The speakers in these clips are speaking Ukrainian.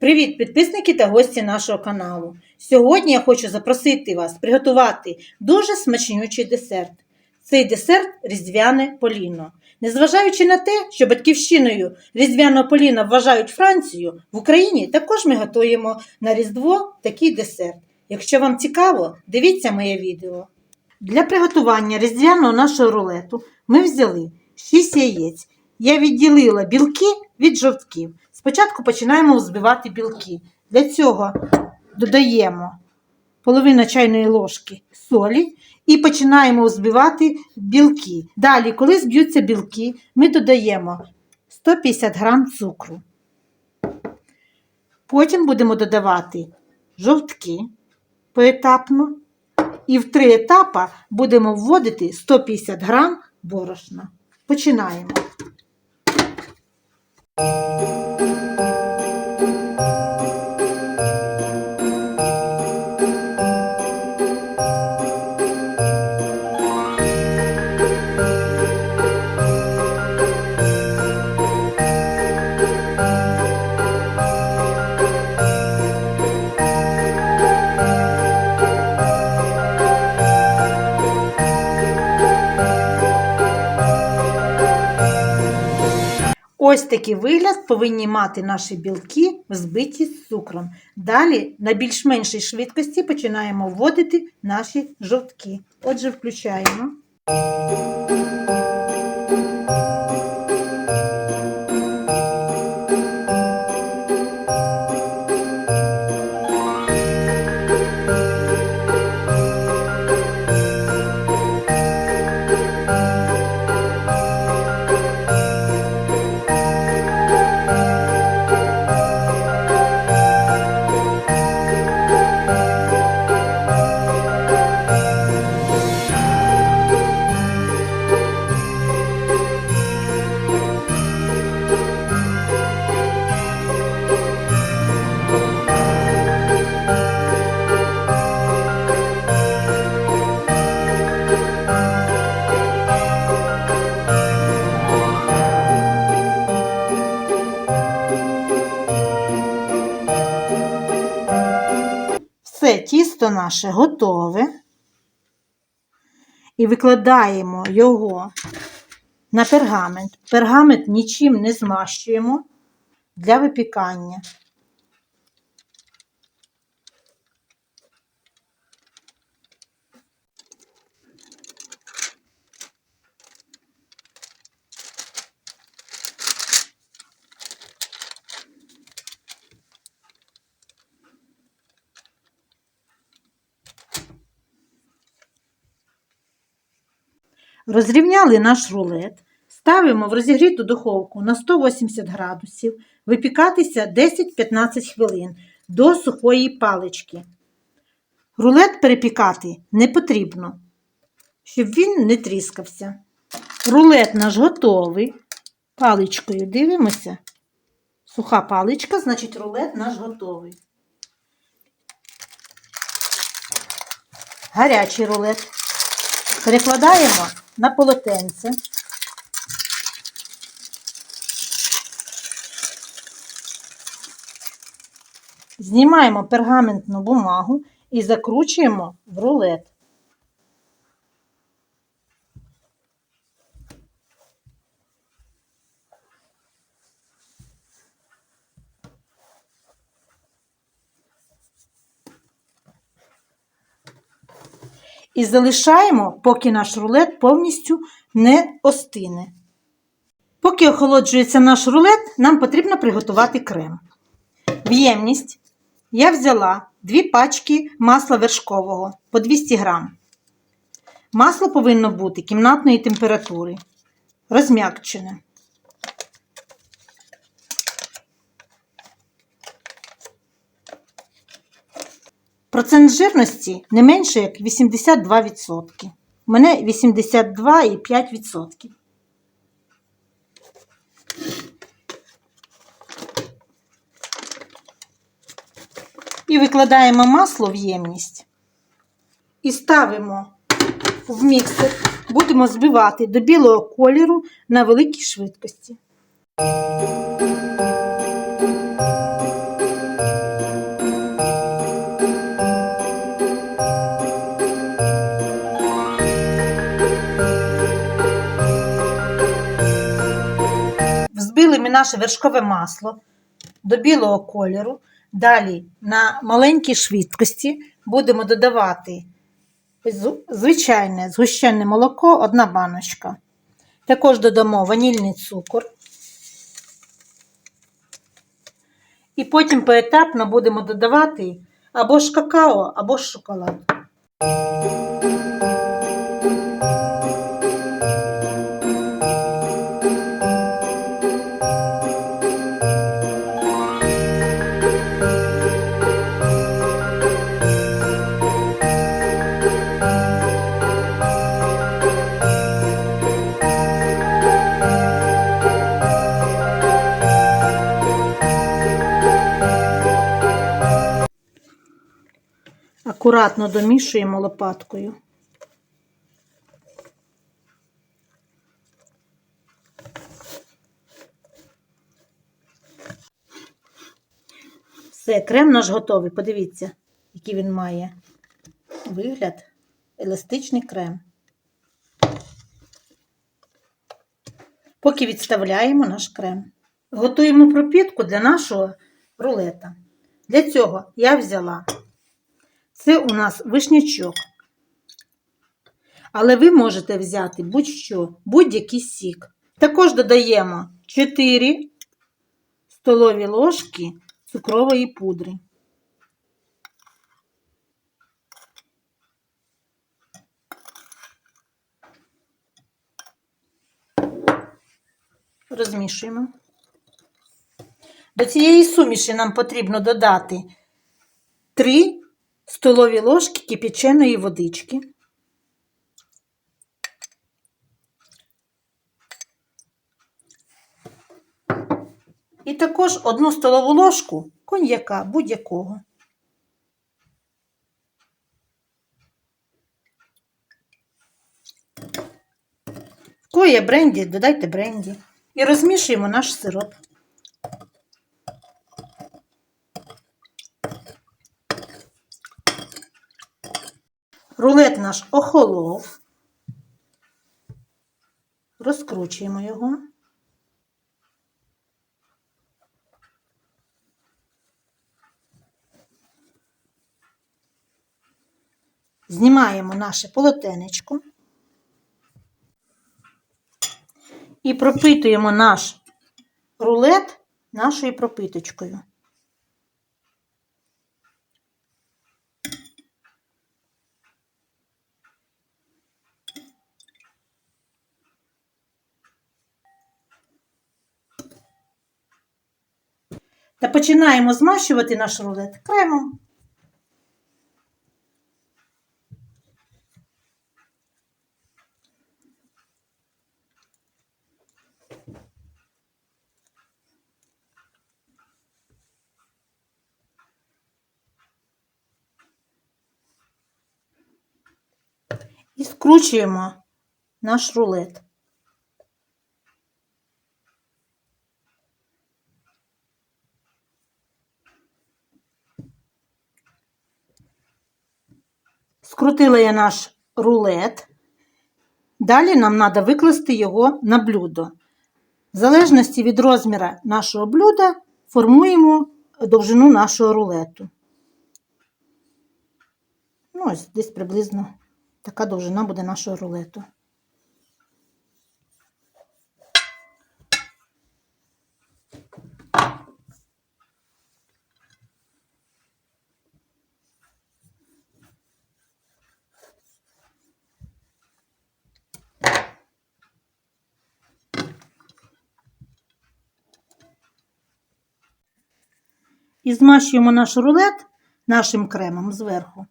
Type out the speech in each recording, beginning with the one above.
Привіт, підписники та гості нашого каналу. Сьогодні я хочу запросити вас приготувати дуже смачнючий десерт. Цей десерт різдвяне поліно. Незважаючи на те, що батьківщиною різдвяного поліна вважають Францію, в Україні також ми готуємо на Різдво такий десерт. Якщо вам цікаво, дивіться моє відео. Для приготування різдвяного нашого рулету ми взяли 6 яєць. Я відділила білки від жовтків. Спочатку починаємо взбивати білки. Для цього додаємо половину чайної ложки солі і починаємо взбивати білки. Далі, коли зб'ються білки, ми додаємо 150 грам цукру. Потім будемо додавати жовтки поетапно. І в три етапи будемо вводити 150 грам борошна. Починаємо. you Ось такий вигляд повинні мати наші білки, взбиті з цукром. Далі на більш меншій швидкості починаємо вводити наші жовтки. Отже, включаємо. Тісто наше готове. І викладаємо його на пергамент. Пергамент нічим не змащуємо для випікання. Розрівняли наш рулет, ставимо в розігріту духовку на 180 градусів, випікатися 10-15 хвилин до сухої палички. Рулет перепікати не потрібно, щоб він не тріскався. Рулет наш готовий. Паличкою дивимося. Суха паличка, значить рулет наш готовий. Гарячий рулет. Перекладаємо на полотенце. Знімаємо пергаментну бумагу і закручуємо в рулет. І залишаємо, поки наш рулет повністю не остине. Поки охолоджується наш рулет, нам потрібно приготувати крем. В ємність я взяла 2 пачки масла вершкового по 200 грам. Масло повинно бути кімнатної температури, розм'якчене. Процент жирності не менше як 82%. У мене 82,5%. І викладаємо масло в ємність. І ставимо в міксер. Будемо збивати до білого кольору на великій швидкості. Наше вершкове масло до білого кольору. Далі на маленькій швидкості будемо додавати звичайне згущене молоко, одна баночка. Також додамо ванільний цукор. І потім поетапно будемо додавати або ж какао, або ж шоколад. Акуратно домішуємо лопаткою. Все, крем наш готовий. Подивіться, який він має вигляд. Еластичний крем. Поки відставляємо наш крем. Готуємо пропітку для нашого рулета. Для цього я взяла це у нас вишнячок. Але ви можете взяти будь-що, будь-який сік. Також додаємо 4 столові ложки цукрової пудри. Розмішуємо. До цієї суміші нам потрібно додати 3 столові ложки кипяченої водички. І також одну столову ложку коньяка будь-якого. В є бренді, додайте бренді. І розмішуємо наш сироп. Рулет наш охолов. Розкручуємо його. Знімаємо наше полотенечко і пропитуємо наш рулет нашою пропиточкою. Та починаємо змащувати наш рулет кремом. І скручуємо наш рулет. Скрутила я наш рулет. Далі нам треба викласти його на блюдо. В залежності від розміру нашого блюда формуємо довжину нашого рулету. Ну, ось десь приблизно така довжина буде нашого рулету. І змащуємо наш рулет нашим кремом зверху.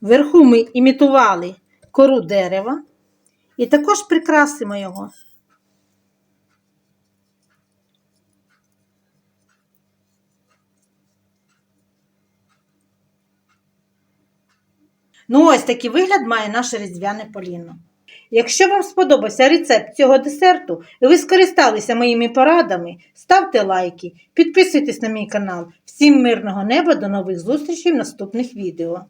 Вверху ми імітували кору дерева і також прикрасимо його. Ну, ось такий вигляд має наше різдвяне поліно. Якщо вам сподобався рецепт цього десерту і ви скористалися моїми порадами, ставте лайки, підписуйтесь на мій канал. Всім мирного неба, до нових зустрічей в наступних відео.